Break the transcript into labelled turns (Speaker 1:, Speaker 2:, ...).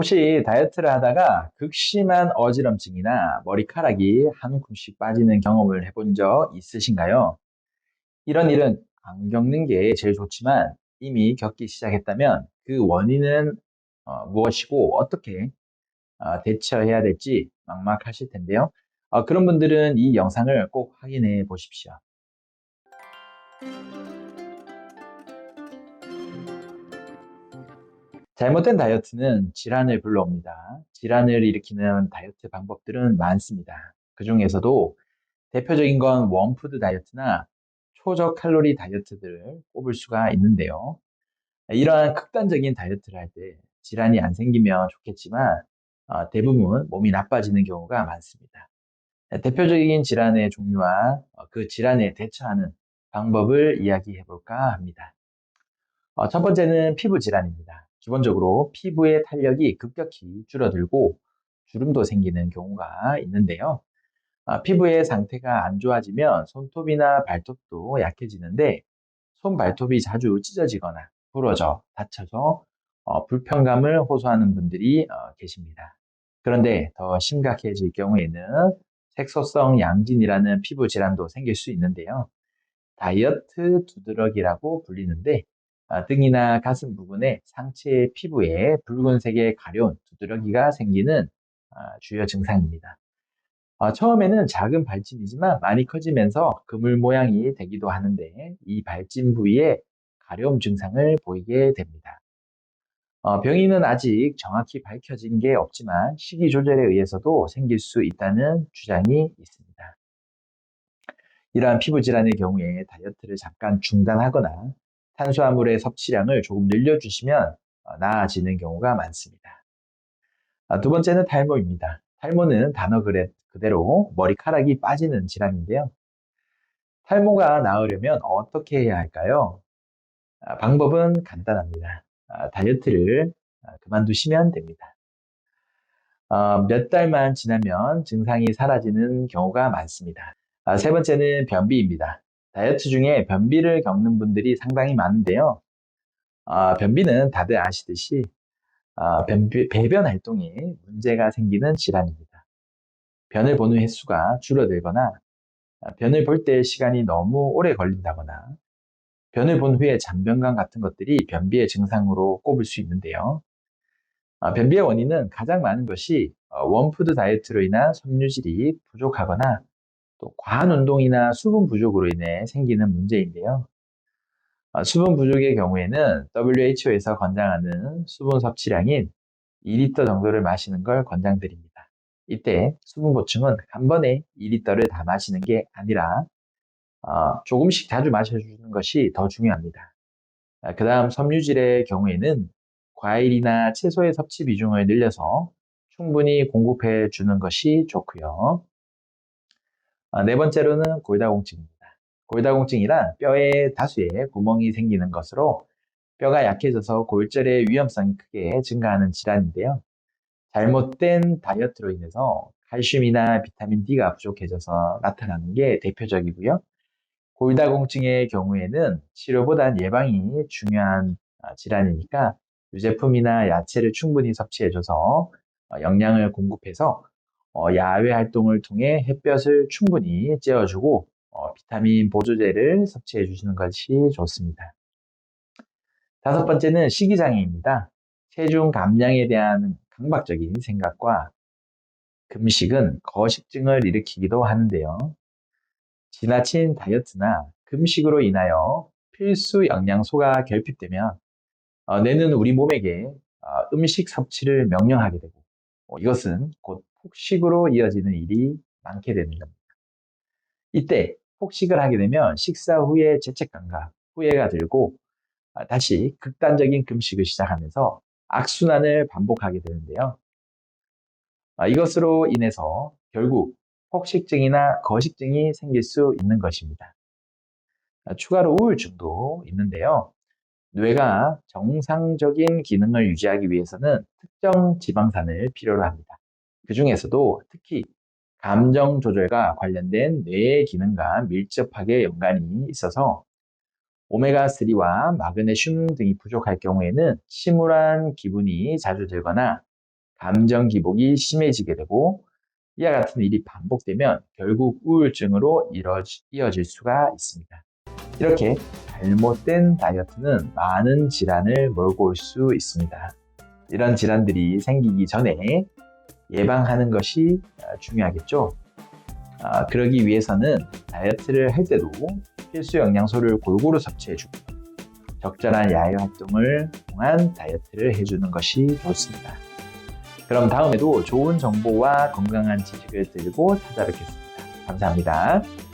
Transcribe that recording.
Speaker 1: 혹시 다이어트를 하다가 극심한 어지럼증이나 머리카락이 한 움큼씩 빠지는 경험을 해본 적 있으신가요? 이런 일은 안 겪는 게 제일 좋지만 이미 겪기 시작했다면 그 원인은 어, 무엇이고 어떻게 어, 대처해야 될지 막막하실 텐데요. 어, 그런 분들은 이 영상을 꼭 확인해 보십시오. 잘못된 다이어트는 질환을 불러옵니다. 질환을 일으키는 다이어트 방법들은 많습니다. 그 중에서도 대표적인 건 원푸드 다이어트나 초저 칼로리 다이어트들을 꼽을 수가 있는데요. 이러한 극단적인 다이어트를 할 때 질환이 안 생기면 좋겠지만 어, 대부분 몸이 나빠지는 경우가 많습니다. 대표적인 질환의 종류와 어, 그 질환에 대처하는 방법을 이야기해 볼까 합니다. 어, 첫 번째는 피부 질환입니다. 기본적으로 피부의 탄력이 급격히 줄어들고 주름도 생기는 경우가 있는데요. 아, 피부의 상태가 안 좋아지면 손톱이나 발톱도 약해지는데 손 발톱이 자주 찢어지거나 부러져 다쳐서 어, 불편감을 호소하는 분들이 어, 계십니다. 그런데 더 심각해질 경우에는 색소성 양진이라는 피부 질환도 생길 수 있는데요. 다이어트 두드러기라고 불리는데 아, 등이나 가슴 부분에 상체 피부에 붉은색의 가려운 두드러기가 생기는 아, 주요 증상입니다. 아, 처음에는 작은 발진이지만 많이 커지면서 그물 모양이 되기도 하는데 이 발진 부위에 가려움 증상을 보이게 됩니다. 어, 병인은 아직 정확히 밝혀진 게 없지만 식이 조절에 의해서도 생길 수 있다는 주장이 있습니다. 이러한 피부 질환의 경우에 다이어트를 잠깐 중단하거나 탄수화물의 섭취량을 조금 늘려주시면 어, 나아지는 경우가 많습니다. 아, 두 번째는 탈모입니다. 탈모는 단어 그대로 머리카락이 빠지는 질환인데요. 탈모가 나으려면 어떻게 해야 할까요? 아, 방법은 간단합니다. 아, 다이어트를 그만두시면 됩니다. 몇 달만 지나면 증상이 사라지는 경우가 많습니다. 세 번째는 변비입니다. 다이어트 중에 변비를 겪는 분들이 상당히 많은데요. 아, 변비는 다들 아시듯이 아, 변비, 배변 활동에 문제가 생기는 질환입니다. 변을 보는 횟수가 줄어들거나 아, 변을 볼 때 시간이 너무 오래 걸린다거나 변을 본 후에 잔변감 같은 것들이 변비의 증상으로 꼽을 수 있는데요. 아, 변비의 원인은 가장 많은 것이 어, 원푸드 다이어트로 인한 섬유질이 부족하거나 또 과한 운동이나 수분 부족으로 인해 생기는 문제인데요. 아, 수분 부족의 경우에는 WHO에서 권장하는 수분 섭취량인 2리터 정도를 마시는 걸 권장드립니다. 이때 수분 보충은 한 번에 2리터를 다 마시는 게 아니라 어, 조금씩 자주 마셔주는 것이 더 중요합니다. 아, 그 다음 섬유질의 경우에는 과일이나 채소의 섭취 비중을 늘려서 충분히 공급해 주는 것이 좋고요. 아, 네 번째로는 골다공증입니다. 골다공증이란 뼈에 다수의 구멍이 생기는 것으로 뼈가 약해져서 골절의 위험성이 크게 증가하는 질환인데요. 잘못된 다이어트로 인해서 칼슘이나 비타민 D가 부족해져서 나타나는 게 대표적이고요. 골다공증의 경우에는 치료보단 예방이 중요한 아, 질환이니까 유제품이나 야채를 충분히 섭취해줘서 어, 영양을 공급해서 어, 야외 활동을 통해 햇볕을 충분히 쬐어주고 어, 비타민 보조제를 섭취해 주시는 것이 좋습니다. 다섯 번째는 식이장애입니다. 체중 감량에 대한 강박적인 생각과 금식은 거식증을 일으키기도 하는데요. 지나친 다이어트나 금식으로 인하여 필수 영양소가 결핍되면 어, 뇌는 우리 몸에게 어, 음식 섭취를 명령하게 되고 어, 이것은 곧 폭식으로 이어지는 일이 많게 되는 겁니다. 이때 폭식을 하게 되면 식사 후에 죄책감과 후회가 들고 아, 다시 극단적인 금식을 시작하면서 악순환을 반복하게 되는데요. 아, 이것으로 인해서 결국 폭식증이나 거식증이 생길 수 있는 것입니다. 아, 추가로 우울증도 있는데요. 뇌가 정상적인 기능을 유지하기 위해서는 특정 지방산을 필요로 합니다. 그 중에서도 특히 감정 조절과 관련된 뇌의 기능과 밀접하게 연관이 있어서 오메가3와 마그네슘 등이 부족할 경우에는 침울한 기분이 자주 들거나 감정 기복이 심해지게 되고 이와 같은 일이 반복되면 결국 우울증으로 이어질 수가 있습니다. 이렇게 잘못된 다이어트는 많은 질환을 몰고 올 수 있습니다. 이런 질환들이 생기기 전에 예방하는 것이 아, 중요하겠죠. 아, 그러기 위해서는 다이어트를 할 때도 필수 영양소를 골고루 섭취해주고 적절한 야외 활동을 통한 다이어트를 해주는 것이 좋습니다. 그럼 다음에도 좋은 정보와 건강한 지식을 들고 찾아뵙겠습니다. 감사합니다.